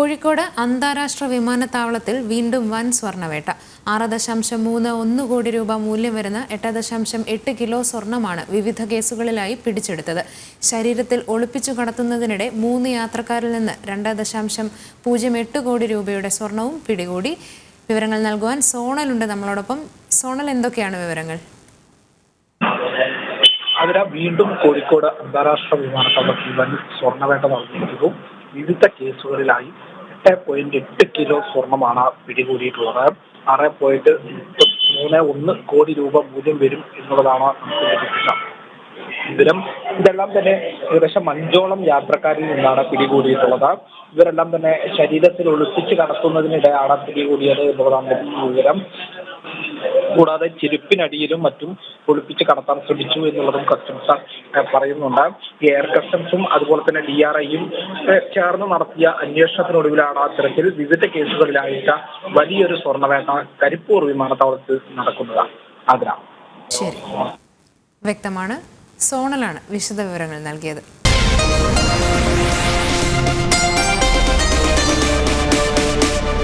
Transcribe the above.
കോഴിക്കോട് അന്താരാഷ്ട്ര വിമാനത്താവളത്തിൽ വീണ്ടും വൻ സ്വർണവേട്ട ആറ് ദശാംശം മൂന്ന് ഒന്ന് കോടി രൂപ മൂല്യം വരുന്ന എട്ട് ദശാംശം എട്ട് കിലോ സ്വർണമാണ് വിവിധ കേസുകളിലായി പിടിച്ചെടുത്തത്. ശരീരത്തിൽ ഒളിപ്പിച്ചു കടത്തുന്നതിനിടെ മൂന്ന് യാത്രക്കാരിൽ നിന്ന് രണ്ട് ദശാംശം പൂജ്യം എട്ട് കോടി രൂപയുടെ സ്വർണവും പിടികൂടി. വിവരങ്ങൾ നൽകുവാൻ സോണലുണ്ട് നമ്മളോടൊപ്പം. സോണൽ എന്തൊക്കെയാണ് വിവരങ്ങൾ? വീണ്ടും കോഴിക്കോട് അന്താരാഷ്ട്ര വിമാനത്താവളത്തിൽ വൻ സ്വർണവേട്ട നടന്നിരിക്കുന്നു വിവിധ കേസുകളിലായി എട്ട് പോയിന്റ് എട്ട് കിലോ സ്വർണമാണ് പിടികൂടിയിട്ടുള്ളത്. ആറ് പോയിന്റ് മൂന്ന് ഒന്ന് കോടി രൂപ മൂല്യം വരും എന്നുള്ളതാണ് നമുക്ക് ഇതെല്ലാം തന്നെ ഏകദേശം അഞ്ചോളം യാത്രക്കാരിൽ നിന്നാണ് പിടികൂടിയിട്ടുള്ളത്. ഇവരെല്ലാം തന്നെ ശരീരത്തിൽ ഒളിപ്പിച്ച് കടത്തുന്നതിനിടെയാണ് പിടികൂടിയത് എന്നുള്ളതാണ് വിവരം. കൂടാതെ ചെരുപ്പിനടിയിലും മറ്റും ഒളിപ്പിച്ച് കടത്താൻ ശ്രമിച്ചു എന്നുള്ളതും കസ്റ്റംസ് പറയുന്നുണ്ട്. എയർ കസ്റ്റംസും അതുപോലെ തന്നെ ഡി ആർ ഐയും ചേർന്ന് നടത്തിയ അന്വേഷണത്തിനൊടുവിലാണ് അത്തരത്തിൽ വിവിധ കേസുകളിലായിട്ട് വലിയൊരു സ്വർണവേട്ട കരിപ്പൂർ വിമാനത്താവളത്തിൽ നടക്കുന്നത്. ആഗ്രഹം ശരി. വ്യക്തമാണ്. സോണലാണ് വിശദ വിവരങ്ങൾ നൽകിയത്.